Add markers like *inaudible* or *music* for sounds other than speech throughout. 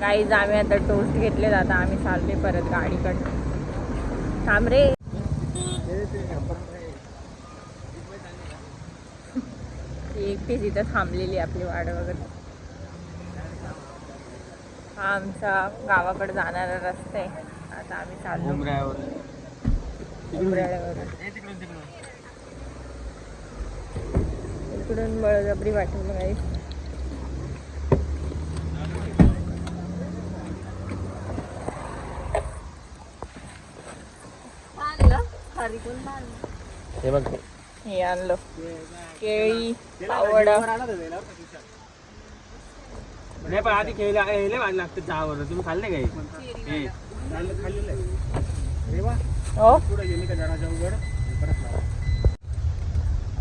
Guys आम्ही आता toast घेतले आता आम्ही चालले परत गाडीकडनं. थांब रे. ती एकटीच इथं थांबलेली आपली वाट वगैरे हा आमचा गावाकडे जाणारा रस्ता आहे. आता आम्ही चाललो. उमराळ्यावरून इकडून बळजबरी वाटवलं गाईज हे बघ. हे आणलं केळी आवडा. नाही पण आधी खेळले हे भारी लागतं चहावर. तुम्ही खाल्ले काय हे? हो. पुढे गेली का जरा उघड? परत लावा.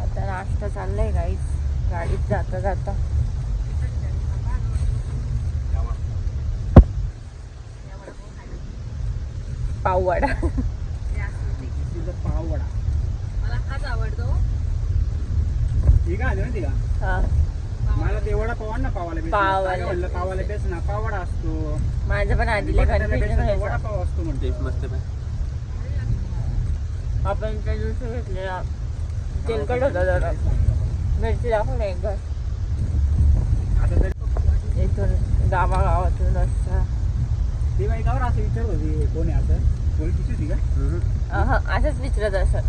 आता नाश्ता चाललाय गाईच गाडीत जाता जाता. पाववाडा. तिथं पाव वडा मला हाच आवडतो. ठीक आहे ना का? हा. मला ते वडा पाव आण ना पावाला बेस पावाला. काय म्हणलं पावाला बेस ना पाव वडा असतो. माझं पण आधीला बटाट्याला बेस कन्फ्युजन असतो, व्हायचं वडा पाव असतो म्हणते. मस्त आपण त्या दिवशी घेतलेला. तेलकट होता जरा. मिरची दाखव ना एक घर आता तरी इथून गावागावातून रस्ता ती बाई कावर असं विचारत होती कोणी असं. असंच विचारत असत.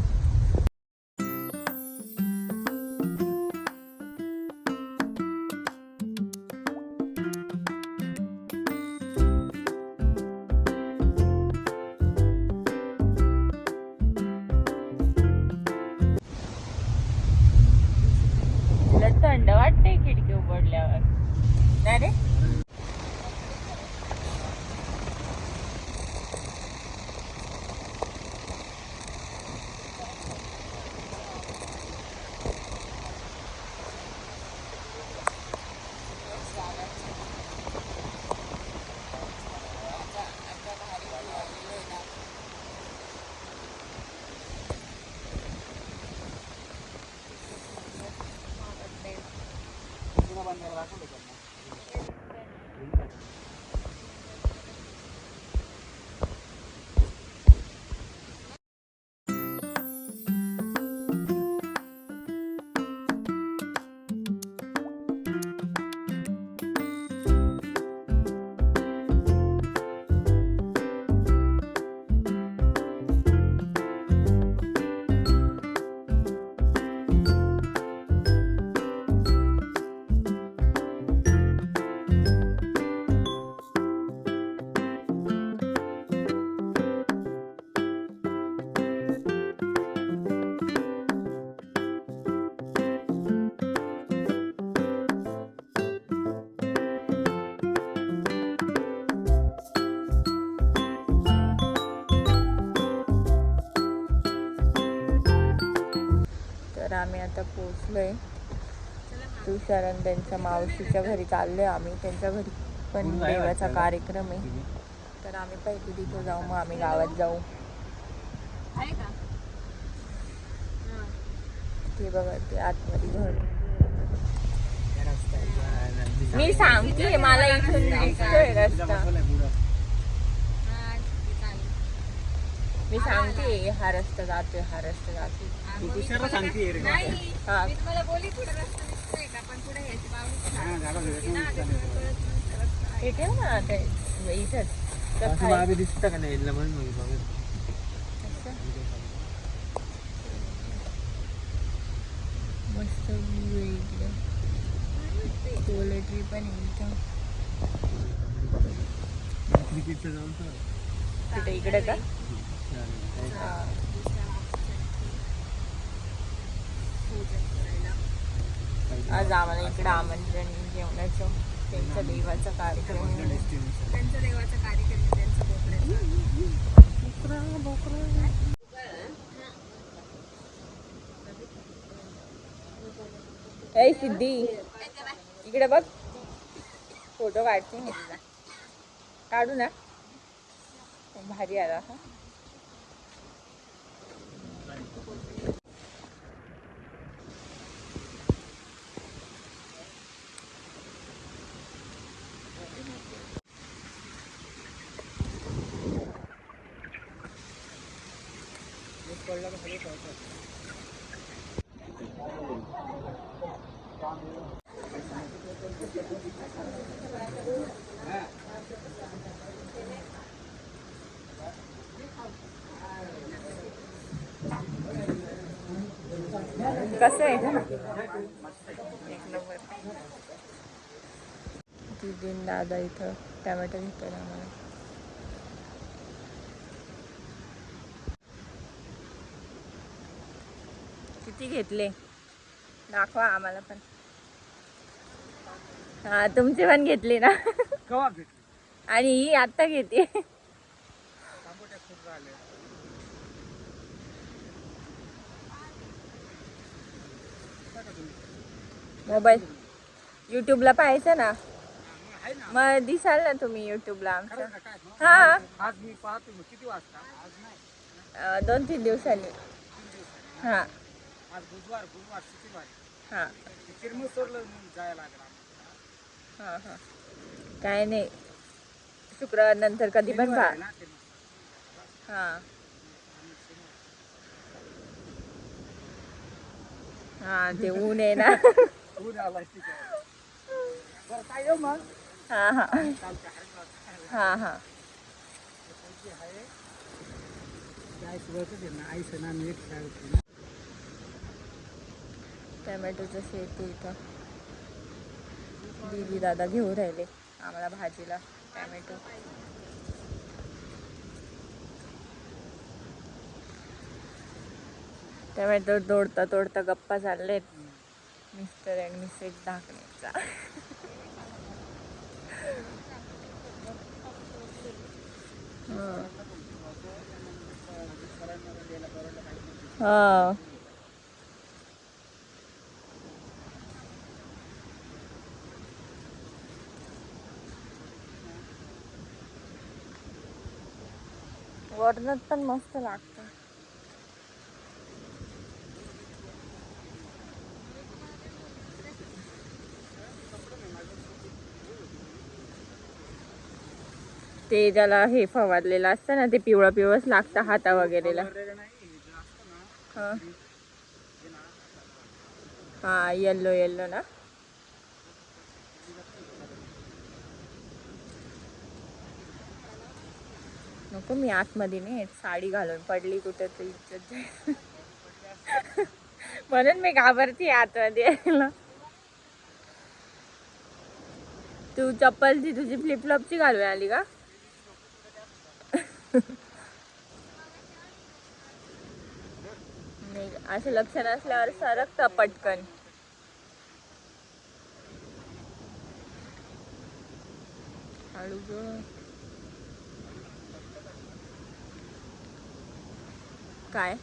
पोचलोय तुषार आणि त्यांच्या मावशीच्या घरी चाललोय आम्ही. त्यांच्या घरी पण देवाचा कार्यक्रम आहे. तर आम्ही पहिले तिथे जाऊ मग आम्ही गावात जाऊ. आहे का? ते बघा ते आतमध्ये घर. मी सांगते मला इथून दिसतोय रस्ता. हा मी सांगते हा रस्ता जातोय हा रस्ता जातोय. तू तुषारला सांगते रे नाही हा मी तुम्हाला बोली पुढे रस्ता दिसतोय का पण पुढे ह्याची बावली हा, झाला घरी. ना त्याच्यामुळे कळत नसतं रस्ता. हे ठेव ना ते इथंच तर असं खाली- बाबी दिसतं का नाही म्हणून. असं. मस्त आहे इकडे पोलेट्री पण आहे इथं क्रिकेटचं जाऊन तर. कुठे इकडे का. हा. आज आम्हाला इकडे आमंत्रण जेवणाचं त्यांच्या देवाचा कार्यक्रम. त्यांचा देवाचा कार्यक्रम त्यांचा बोकड्याचा ए सिद्धी. इकडे बघ. फोटो काढते मी तुझा काढू ना. भारी आला हा. कसं आहे? दीदीन दादा इथं टॅमॅटो घेतोय आम्हाला. किती घेतले? दाखवा आम्हाला पण. हा तुमची पण घेतली ना. आणि ही आत्ता घेते तांबोट्या खूप राहिले टाका तुम्ही. मोबाईल. युट्यूबला पाहायचं ना? मग दिसाल ना तुम्ही युट्यूबला आमचं. खरं ना काय? मग? हा. आज मी पाहतो मग किती वाजता? आज नाही. अं, दोन तीन दिवसांनी. हा. आज बुधवार गुरुवार शुक्रवार. हा. जायला लागलं. हा हा. काय नाही. शुक्रवार नंतर कधी पण पहा. ना. हा. हा ते ऊन आहे ना. *laughs* हा हा हा हा आम्ही टॅमॅटोचं शेत इथं. दीदी दादा घेऊन राहिले आम्हाला भाजीला टॅमॅटो. टॅमॅटो तोडता तोडता गप्पा चाललेत. मिस्टर अँड मिसेस ढाकण्याचा हा. वरणात पण मस्त लागतं. ते ज्याला हे फवारलेलं असतं ना ते पिवळं पिवळंच लागतं हाता वगैरेला. वगैरे हा येल्लो येल्लो ना. नको मी आतमध्ये नाही साडी घालून पडली कुठे तरी इज्जत म्हणून मी घाबरते आतमध्ये यायला. तू चप्पल ती तुझी फ्लिपफ्लॉपची घालून आली का? असं लक्ष नसल्यावर सरकता पटकन. हळू काय?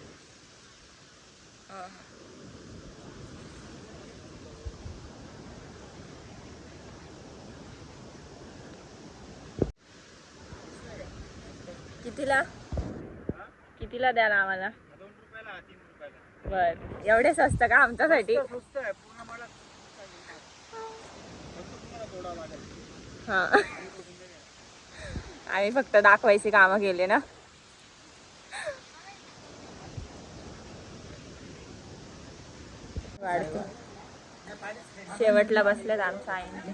कितीला? कितीला द्या ना आम्हाला हा, बर. एवढे स्वस्त का आमच्यासाठी? हा. आम्ही फक्त दाखवायची कामं केले ना. वाढते. शेवटला बसलेत आमच्या आईने.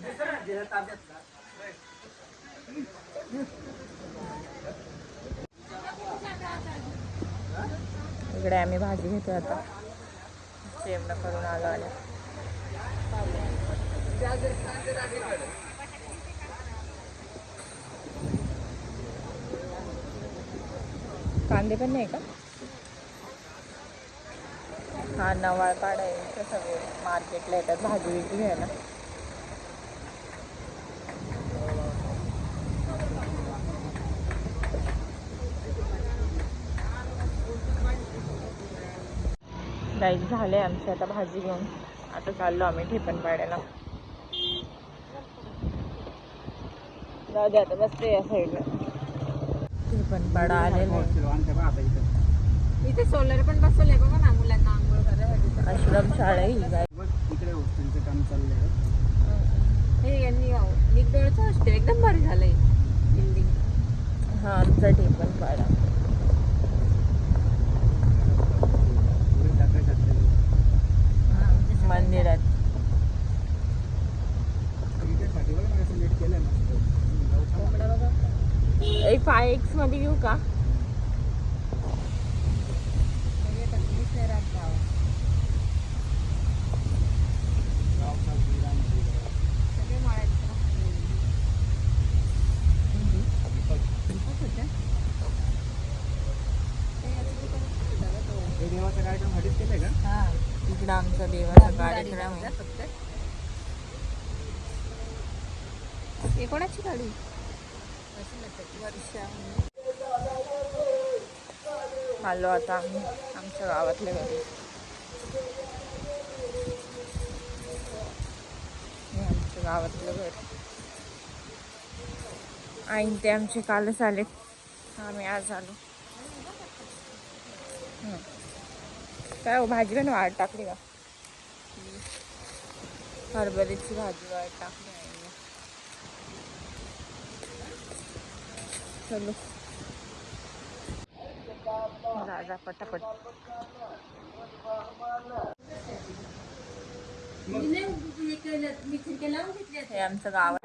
इकडे आम्ही भाजी घेतो आता. जेवण करून आलो आले कांदे पण नाही का? हा नवाळपाड आहे सगळे. मार्केटला येतात भाजी विकली घ्यायला. गाईज झाले आमची आता भाजी घेऊन. आता चाललो आम्ही ठेपण पाड्याला. जाऊ दे आता बसते या साईडला ठेपण पाडा आलेलो इथं सोलर पण बसवलंय बघा ना मुलांना आंघोळ करायसाठी आश्रम शाळा ही इकडे हॉस्टेलचं काम चाललंय. हे यांनी निगडोळचं हॉस्टेल एकदम भारी झालंय. बिल्डिंग हा आमचा ठेपण पाडा कोंबडा बघा एक फाय एक्समध्ये घेऊ का म्हणजे तकलीफ नाही राहत गावात. सगळे माळ्यात हे देवाचा कार्यक्रम हडीच केलंय का? हा इकडं आमचा देवाचा कार्यक्रम आहे. फक्त हे कोणाची गाडी? वर्षा आलो आता आम्ही आमच्या गावातल्या घरी. आमच्या गावातलं घर. आईन ते आमचे कालच आले आम्ही आज आलो. काय हो भाजी पण वाढ टाकली का? हरभऱ्याची भाजी वाढ टाकली आईने. चलो. जा पटापट. हे आमचं गाव.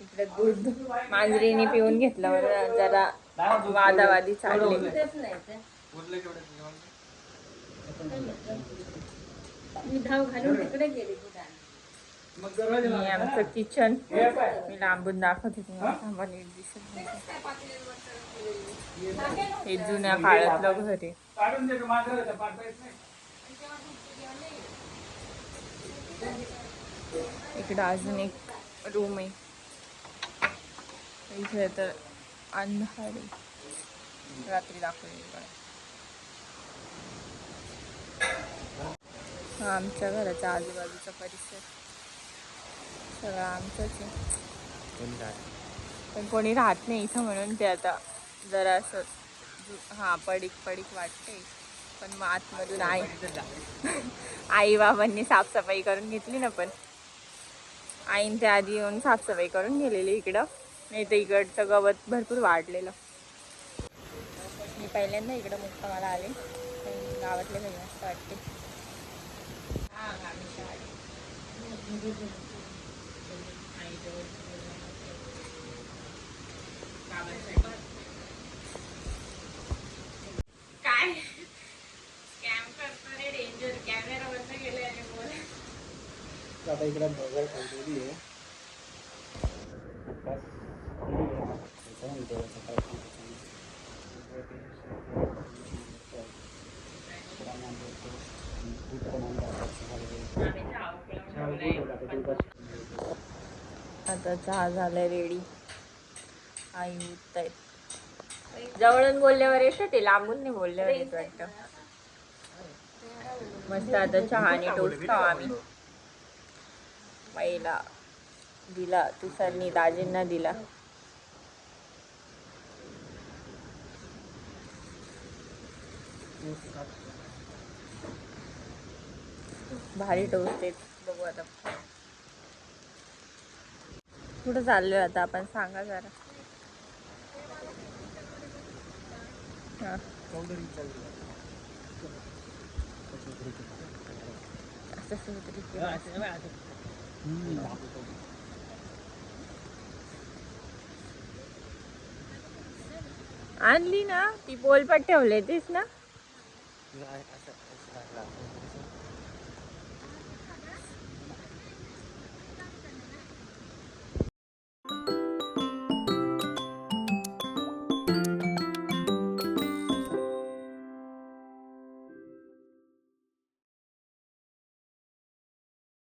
इकडे दूध मांजरीने पिऊन घेतल्यावर जरा वादावादी चालली. मी धाव घालून तिकडे गेले. हे आमचं किचन मी लांबून दाखवते तुम्हाला. थांबा नीट दिसत नाही. हे जुन्या काळातलं घर आहे. काढून देतो माझं पाठवा येत नाही इकडं अजून एक रूम आहे. इथे तर अंधार आहे. रात्री दाखवली इकडे हा आमच्या घराच्या आजूबाजूचा परिसर. सगळं आमचंच आहे. पण कोणी राहत नाही इथं म्हणून ते आता जरा असं जु- हा पडीक पडीक वाटते. पण मग आतमधून आई *laughs* आई बाबांनी साफसफाई करून घेतली ना पण. आईन ते आधी येऊन साफसफाई करून गेलेली इकडं. नाही तर इकडचं गवत भरपूर वाढलेलं. मी पहिल्यांदा इकडं मुक्कामाला आले. पण गावातले घरी मस्त वाटते हा, गावीच्या आले. आईजवळ बाबांसाठी. काय? स्कॅम करतो डेंजर कॅमेरा बंद केले आणि बोल. आता इकडे बगर आहे. आता चहा झालाय रेडी आई उठत आहेत जवळून बोलल्यावर येतं ते लांबून नाही बोलल्यावर येत वाटतं. मस्त आता चहाने टोस्ट आम्ही. पहिला दिला तुसांनी दाजींना दिला. भारी टोचते बघू आता. कुठं चाललोय आता आपण? सांगा जरा. हा. असं आणली ना? ती पोलपट ठेवले तीस ना